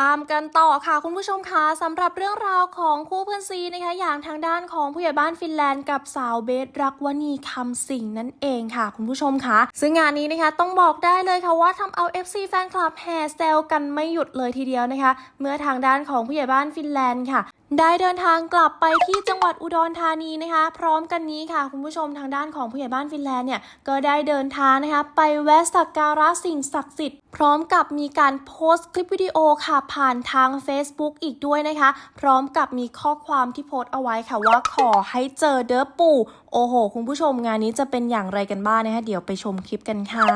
ตามกันต่อค่ะคุณผู้ชมคะสำหรับเรื่องราวของคู่เพื่อนซีนะคะอย่างทางด้านของผู้ใหญ่บ้านฟินแลนด์กับสาวเบสรักวณีคำสิงนั่นเองค่ะ คุณผู้ชมคะซึ่งงานนี้นะคะต้องบอกได้เลยค่ะว่าทำเอา FC แฟนคลับแห่แซวกันไม่หยุดเลยทีเดียวนะคะ เมื่อทางด้านของผู้ใหญ่บ้านฟินแลนด์ค่ะ ได้เดินทางกลับไปที่จังหวัดอุดรธานีนะคะ พร้อมกันนี้ค่ะ คุณผู้ชมทางด้านของผู้ใหญ่บ้านฟินแลนด์เนี่ยก็ได้เดินทางนะคะไปแวะสักการะสิ่งศักดิ์สิทธิ์พร้อมกับมีการโพสต์คลิปวิดีโอค่ะผ่านทาง Facebook อีกด้วยนะคะ พร้อมกับมีข้อความที่โพสต์เอาไว้ค่ะว่าขอให้เจอเด้อปู่ โอ้โห คุณผู้ชมงานนี้จะเป็นอย่างไรกันบ้างนะคะเดี๋ยวไปชมคลิปกันค่ะ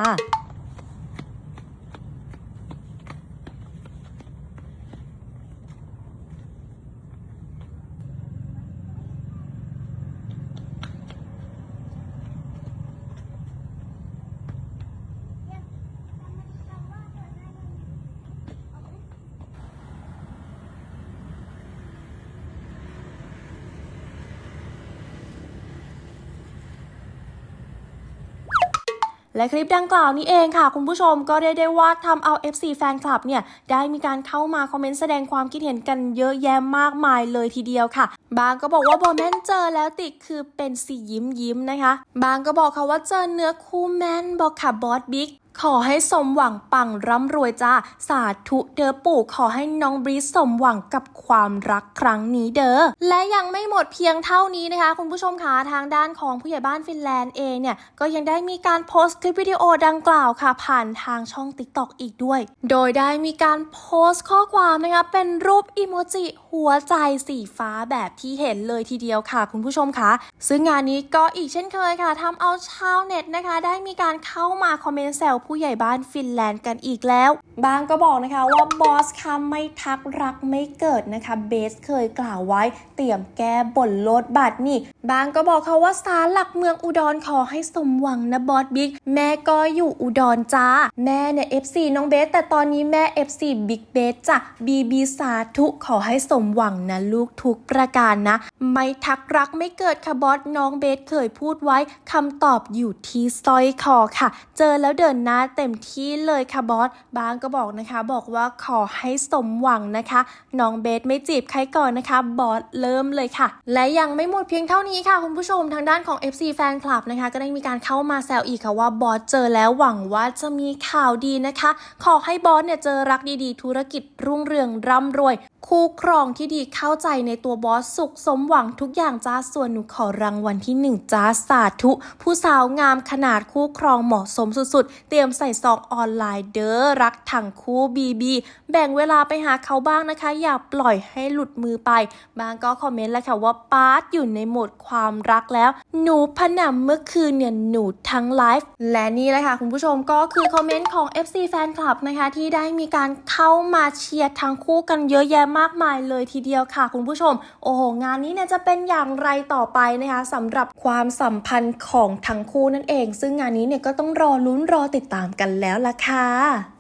และคลิปดังกล่าวนี้เองค่ะ คุณผู้ชมก็ได้ได้ว่าทำเอา FC แฟนคลับเนี่ย ได้มีการเข้ามาคอมเมนต์แสดงความคิดเห็นกันเยอะแยะมากมายเลยทีเดียวค่ะ บางก็บอกว่าบอแมนเจอแล้วติดคือเป็นสียิ้มยิ้มนะคะ บางก็บอกค่ะว่าเจอเนื้อคู่แมนบอกค่ะบอสบิ๊ก ขอให้สมหวังปังร่ำรวยจ้า สาธุเด้อปู่ขอให้น้องบรีสสมหวังกับความรักครั้งนี้เด้อและยังไม่หมดเพียงเท่านี้นะคะ คุณผู้ชมคะทางด้านของผู้ใหญ่บ้านฟินแลนด์เองเนี่ย ก็ยังได้มีการโพสต์คลิปวิดีโอดังกล่าวค่ะ ผ่านทางช่อง TikTok อีกด้วย โดยได้มีการโพสต์ข้อความนะคะเป็นรูปอิโมจิหัวใจสีฟ้าแบบที่เห็นเลยทีเดียวค่ะ คุณผู้ชมคะซึ่งงานนี้ก็อีกเช่นเคยค่ะทำเอาชาวเน็ตนะคะ ได้มีการเข้ามาคอมเมนต์แซวผู้ใหญ่บ้านฟินแลนด์กันอีกแล้ว บางก็บอกนะคะว่าบอสค่ะไม่ทักรักไม่เกิดนะคะเบสเคยกล่าวไว้เตรียมแก้บ่นโลดบัตรนี่ บางก็บอกเขาว่าสารหลักเมืองอุดรขอให้สมหวังนะบอสบิ๊กแม่ก็อยู่อุดรจ้า แม่เนี่ย FC น้องเบสแต่ตอนนี้แม่ FC บิ๊กเบสจ้ะบีบีสาธุขอให้สมหวังนะลูกทุกประการนะ ไม่ทักรักไม่เกิดค่ะบอสน้องเบสเคยพูดไว้คำตอบอยู่ที่สร้อยคอค่ะ เจอแล้วเดินหน้าเต็มที่เลยค่ะบอสบางก็บอกนะคะ บอกว่าขอให้สมหวังนะคะน้องเบสไม่จีบใครก่อนนะคะบอสเริ่มเลยค่ะ และยังไม่หมดเพียงเท่านี้ค่ะ คุณผู้ชมทางด้านของ FC แฟนคลับนะคะ ก็ได้มีการเข้ามาแซวอีกค่ะว่าบอสเจอแล้วหวังว่าจะมีข่าวดีนะคะ ขอให้บอสเนี่ยเจอรักดีๆ ธุรกิจรุ่งเรืองร่ำรวย คู่ครองที่ดีเข้าใจในตัวบอสสุขสมหวังทุกอย่างจ้าส่วนหนูขอรางวัลที่หนึ่งจ้าสาธุ ผู้สาวงามขนาดคู่ครองเหมาะสมสุดๆ เตรียมใส่ซองออนไลน์เด้อรักทั้งคู่บีบีแบ่งเวลาไปหาเขาบ้างนะคะ อย่าปล่อยให้หลุดมือไป บางก็คอมเมนต์แล้วค่ะว่าปาร์ตอยู่ในโหมดความรักแล้ว หนูพนำเมื่อคืนเนี่ยหนูทั้งไลฟ์และนี่แหละค่ะคุณผู้ชมก็คือคอมเมนต์ของ FC แฟนคลับนะคะที่ได้มีการเข้ามาเชียร์ทั้งคู่กันเยอะแยะมากมายเลยทีเดียวค่ะคุณผู้ชม โอ้โห งานนี้เนี่ยจะเป็นอย่างไรต่อไปนะคะสำหรับความสัมพันธ์ของทั้งคู่นั่นเอง ซึ่งงานนี้เนี่ยก็ต้องรอลุ้นรอติดตามกันแล้วล่ะค่ะ